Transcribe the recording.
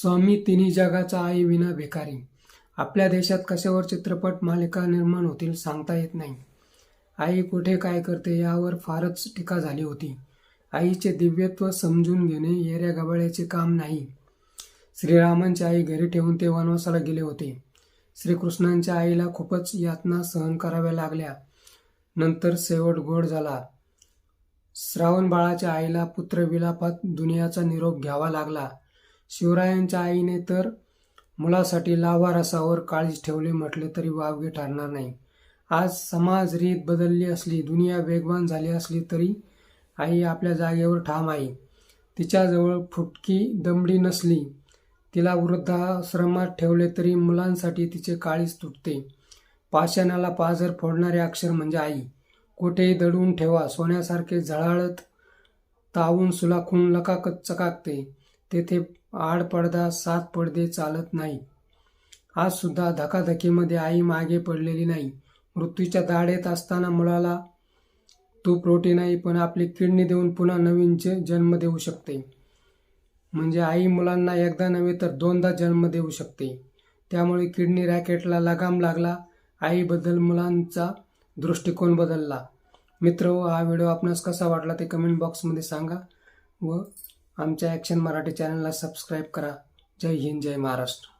स्वामी तिन्ही जगाचा आई विना भिकारी. आपल्या देशात कशावर चित्रपट मालिका निर्माण होतील सांगता येत नाही. आई कुठे काय करते यावर फारच टीका झाली होती. आईचे दिव्यत्व समजून घेणे येऱ्या गबाळ्याचे काम नाही. श्रीरामांची आई घरी ठेवून ते वनवासाला गेले होते. श्रीकृष्णांच्या आईला खूपच यातना सहन कराव्या लागल्या. नंतर शेवट गोड झाला. श्रावण बाळाच्या आईला पुत्रविलापात दुनियाचा निरोप घ्यावा लागला. शिवरायांच्या आईने तर मुलासाठी लावा रसावर काळजी ठेवले म्हटले तरी वावगे ठरणार नाही. आज समाज रीत बदलली असली दुनिया वेगवान झाली असली तरी आई आपल्या जागेवर ठाम आहे. तिच्याजवळ फुटकी दमडी नसली तिला वृद्धाश्रमात ठेवले तरी मुलांसाठी तिचे काळीच तुटते. पाषाणाला पाझर फोडणारे अक्षर म्हणजे आई. कुठेही दडवून ठेवा सोन्यासारखे झळाळत तावून सुलाखून लकाकत चकाकते. तेथे आड पडदा सात पडदे चालत नाही. आज सुद्धा धकाधकीमध्ये आई मागे पडलेली नाही. मृत्यूच्या दाढेत असताना मुलाला तूप प्रोटीन नाही पण आपली किडनी देऊन पुन्हा नवीनचे जन्म देऊ शकते. म्हणजे आई मुलांना एकदा नव्हे तर दोनदा जन्म देऊ शकते. त्यामुळे किडनी रॅकेटला लगाम लागला आईबद्दल मुलांचा दृष्टिकोन बदलला. मित्र हो, हा व्हिडिओ आपणास कसा वाटला ते कमेंट बॉक्समध्ये सांगा व आमच्या ॲक्शन मराठी चॅनलला सबस्क्राईब करा. जय हिंद जय महाराष्ट्र.